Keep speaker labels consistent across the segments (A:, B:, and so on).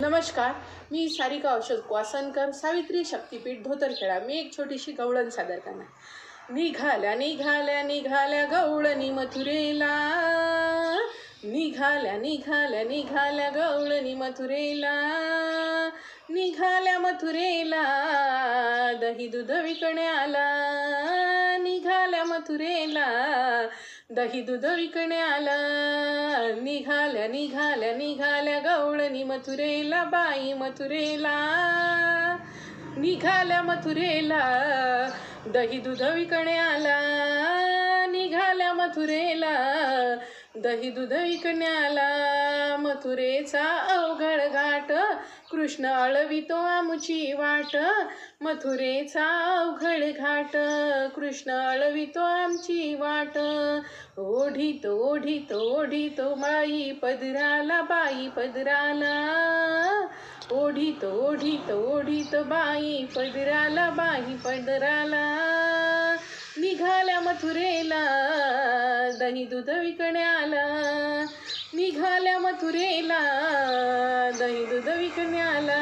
A: नमस्कार मी सारिका औषध वासनकर सावित्री शक्तीपीठ धोतरखेडा. मी एक छोटीशी गवळण सादर करणार. निघाल्या निघाल्या निघाल्या गवळणी मथुरेला. निघाल्या निघाल्या निघाल्या गवळणी मथुरेला. निघाल्या मथुरेला दही दूध विकण्याला. निघा मथुरेला दही दूध विकण्याला. निघाल्या निघाल्या निघाल्या गवळणी मथुरेला बाई मथुरेला. निघाल्या मथुरेला दही दूध विकण्याला. मथुरेला दही दूध विकण्याला. मथुरेचा अवघड घाट कृष्ण अळवितो आमुची वाट. मथुरेचा अवघड घाट कृष्ण अळवितो आमची वाट. ओढीत ओढितो ओढीत बाई पदराला बाई पदराला. ओढीत ओढीत ओढीत बाई पदराला बाई पदराला. निघाल्या मथुरेला दही दूध विकण्याला. निघाल्या मथुरेला दही दूध विकण्याला.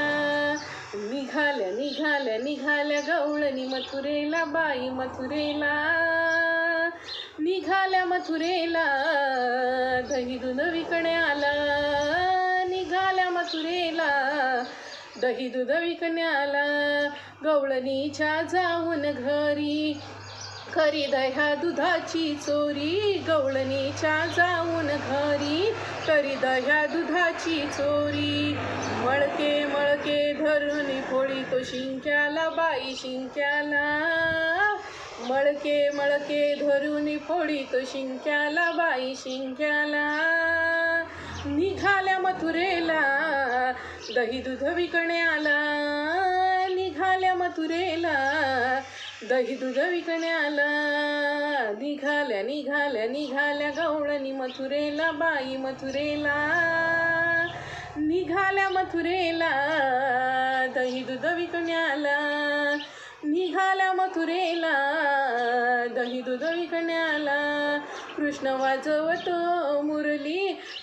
A: निघाल्या निघाल्या निघाल्या गवळणी मथुरेला बाई मथुरेला. निघाल्या मथुरेला दही दूध विकण्याला. निघाल्या मथुरेला दही दूध विकण्याला. गवळणीच्या जाऊन घरी खरी दह्या दुधाची चोरी गवळणीच्या जाऊन घरी. करी दह्या दुधाची चोरी मळके मळके धरून फोडी तो शिंक्याला बाई शिंक्याला. मळके मळके धरून फोडी तो शिंक्याला बाई शिंक्याला. निघाल्या मथुरेला दही दूध विकण्याला. निघाल्या मथुरेला दही दूध विकण्याला निघाल्या निघाल्या निघाल्या गवळणी मथुरेला बाई मथुरेला. निघाल्या मथुरेला दही दूध विकण्याला निघाल्या मथुरेला दही दूध विकण्याला कृष्ण वाजवतो मुरली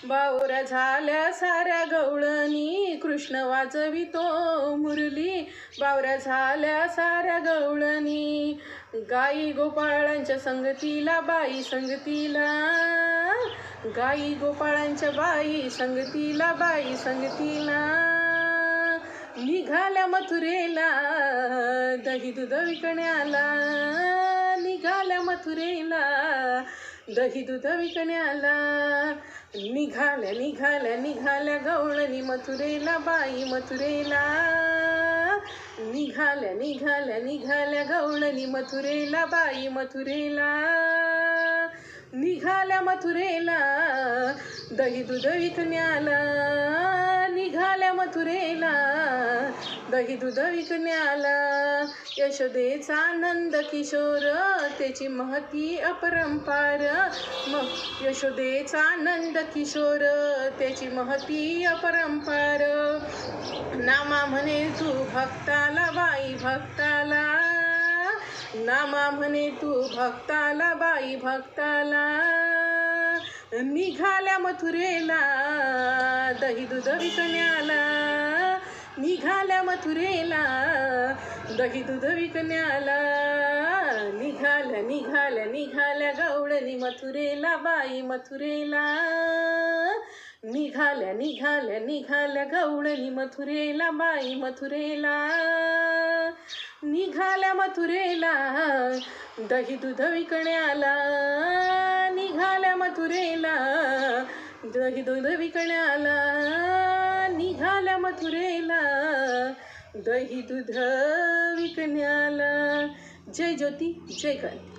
A: बावरा झाल्या साऱ्या गवळणी कृष्ण वाजवितो मुरली. बावऱ्या झाल्या साऱ्या गवळणी गाई गोपाळांच्या संगतीला बाई संगतीला. गाई गोपाळांच्या बाई संगतीला बाई संगतीला. निघाल्या मथुरेला दही दूध विकण्याला. निघाल्या मथुरेला दही दूध विकण्याला. निघाल्या निघाल्या निघाल्या गवळणी मथुरेला बाई मथुरेला. निघाल्या निघाल्या निघाल्या गवळणी मथुरेला बाई मथुरेला. निघाल्या मथुरेला दही दूध विकण्याला. निघाल्या मथुरेला दही दूध विकण्याला. यशोदेचा आनंद किशोर त्याची महती अपरंपार. मग यशोदेचा आनंद किशोर त्याची महती अपरंपार. नामा म्हणे तू भक्ताला बाई भक्ताला. नामा म्हणे तू भक्ताला बाई भक्ताला. निघाल्या मथुरेला दही दूध विकण्याला. निघाल्या मथुरेला दही दूध विकण्याला. निघाल्या निघाल्या निघाल्या गवळणी मथुरेला बाई मथुरेला. निघाल्या निघाल्या निघाल्या गवळणी मथुरेला बाई मथुरेला. निघाल्या मथुरेला दही दूध विकण्याला. निघाल्या मथुरेला दही दूध विकण्याला. मथुरेला दही दूध विकण्याला. जय ज्योती जय क्रांती